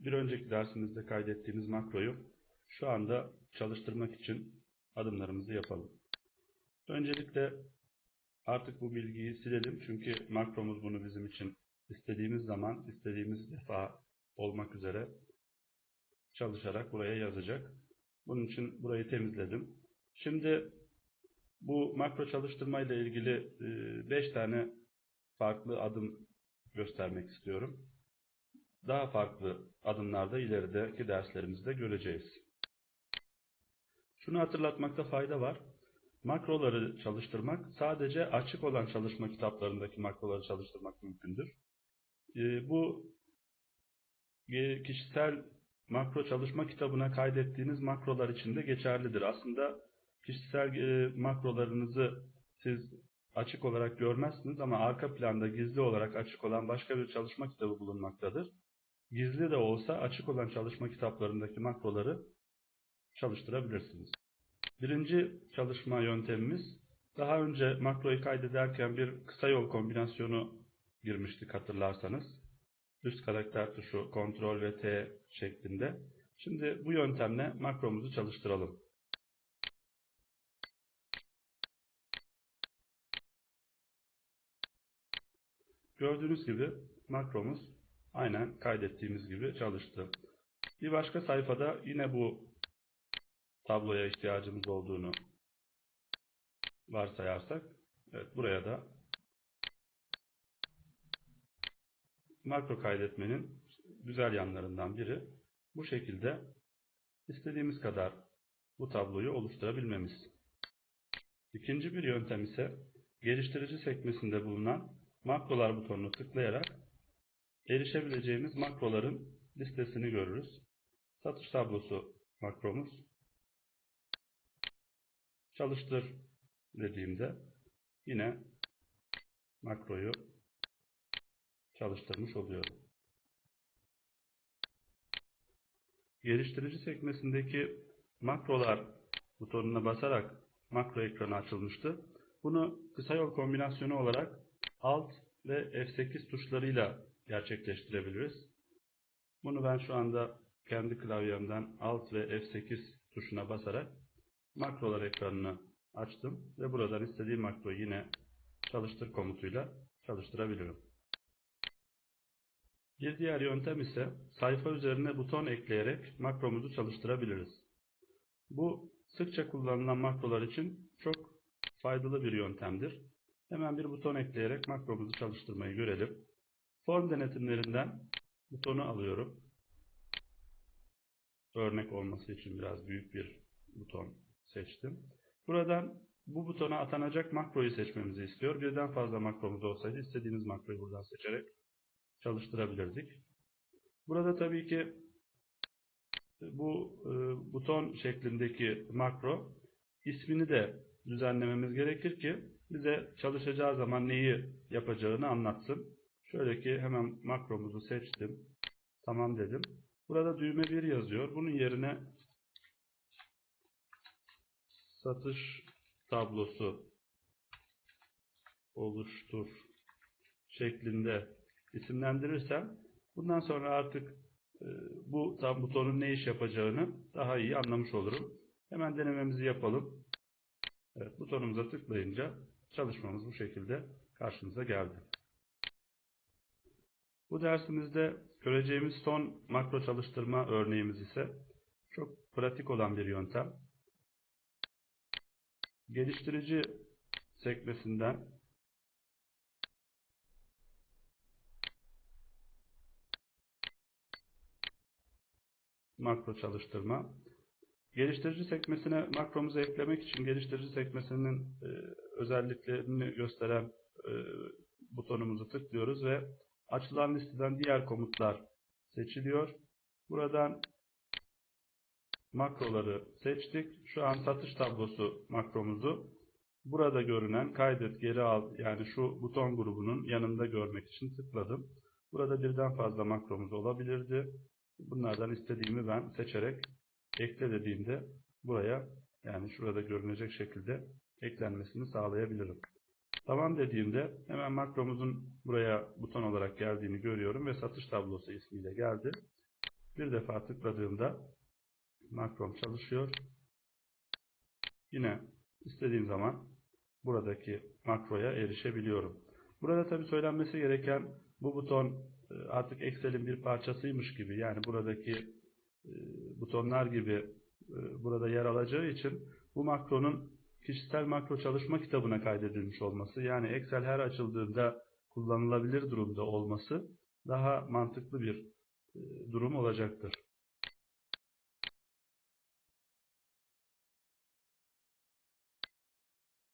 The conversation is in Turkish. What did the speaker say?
bir önceki dersimizde kaydettiğimiz makroyu şu anda çalıştırmak için adımlarımızı yapalım. Öncelikle artık bu bilgiyi silelim çünkü makromuz bunu bizim için istediğimiz zaman, istediğimiz defa olmak üzere çalışarak buraya yazacak. Bunun için burayı temizledim. Şimdi bu makro çalıştırma ile ilgili 5 tane farklı adım göstermek istiyorum. Daha farklı adımlarda ilerideki derslerimizde göreceğiz. Şunu hatırlatmakta fayda var. Makroları çalıştırmak sadece açık olan çalışma kitaplarındaki makroları çalıştırmak mümkündür. Bu kişisel makro çalışma kitabına kaydettiğiniz makrolar için de geçerlidir. Aslında kişisel makrolarınızı siz açık olarak görmezsiniz ama arka planda gizli olarak açık olan başka bir çalışma kitabı bulunmaktadır. Gizli de olsa açık olan çalışma kitaplarındaki makroları çalıştırabilirsiniz. Birinci çalışma yöntemimiz daha önce makroyu kaydederken bir kısa yol kombinasyonu girmiştik hatırlarsanız. Üst karakter tuşu Ctrl ve T şeklinde. Şimdi bu yöntemle makromuzu çalıştıralım. Gördüğünüz gibi makromuz aynen kaydettiğimiz gibi çalıştı. Bir başka sayfada yine bu tabloya ihtiyacımız olduğunu varsayarsak, evet buraya da makro kaydetmenin güzel yanlarından biri bu şekilde istediğimiz kadar bu tabloyu oluşturabilmemiz. İkinci bir yöntem ise geliştirici sekmesinde bulunan makrolar butonunu tıklayarak erişebileceğimiz makroların listesini görürüz. Satış tablosu makromuz. Çalıştır dediğimde yine makroyu çalıştırmış oluyorum. Geliştirici sekmesindeki makrolar butonuna basarak makro ekranı açılmıştı. Bunu kısa yol kombinasyonu olarak Alt ve F8 tuşlarıyla gerçekleştirebiliriz. Bunu ben şu anda kendi klavyemden Alt ve F8 tuşuna basarak makrolar ekranını açtım ve buradan istediğim makroyu yine çalıştır komutuyla çalıştırabilirim. Bir diğer yöntem ise sayfa üzerine buton ekleyerek makromuzu çalıştırabiliriz. Bu sıkça kullanılan makrolar için çok faydalı bir yöntemdir. Hemen bir buton ekleyerek makromuzu çalıştırmayı görelim. Form denetimlerinden butonu alıyorum. Örnek olması için biraz büyük bir buton seçtim. Buradan bu butona atanacak makroyu seçmemizi istiyor. Birden fazla makromuz olsaydı istediğimiz makroyu buradan seçerek çalıştırabilirdik. Burada tabii ki bu e, buton şeklindeki makro ismini de düzenlememiz gerekir ki bize çalışacağı zaman neyi yapacağını anlatsın. Şöyle ki hemen makromuzu seçtim. Tamam dedim. Burada düğme 1 yazıyor. Bunun yerine satış tablosu oluştur şeklinde isimlendirirsem bundan sonra artık e, bu tam butonun ne iş yapacağını daha iyi anlamış olurum. Hemen denememizi yapalım. Evet, butonumuza tıklayınca çalışmamız bu şekilde karşınıza geldi. Bu dersimizde göreceğimiz son makro çalıştırma örneğimiz ise çok pratik olan bir yöntem. Geliştirici sekmesinden makro çalıştırma. Geliştirici sekmesine makromuzu eklemek için geliştirici sekmesinin e, özelliklerini gösteren e, butonumuzu tıklıyoruz ve açılan listeden diğer komutlar seçiliyor. Buradan makroları seçtik. Şu an satış tablosu makromuzu burada görünen kaydet geri al yani şu buton grubunun yanında görmek için tıkladım. Burada birden fazla makromuz olabilirdi. Bunlardan istediğimi ben seçerek ekle dediğimde buraya yani şurada görünecek şekilde eklenmesini sağlayabilirim. Tamam dediğimde hemen makromuzun buraya buton olarak geldiğini görüyorum ve satış tablosu ismiyle geldi. Bir defa tıkladığımda makrom çalışıyor. Yine istediğim zaman buradaki makroya erişebiliyorum. Burada tabi söylenmesi gereken bu buton e, artık Excel'in bir parçasıymış gibi yani buradaki butonlar gibi e, burada yer alacağı için bu makronun kişisel makro çalışma kitabına kaydedilmiş olması yani Excel her açıldığında kullanılabilir durumda olması daha mantıklı bir durum olacaktır.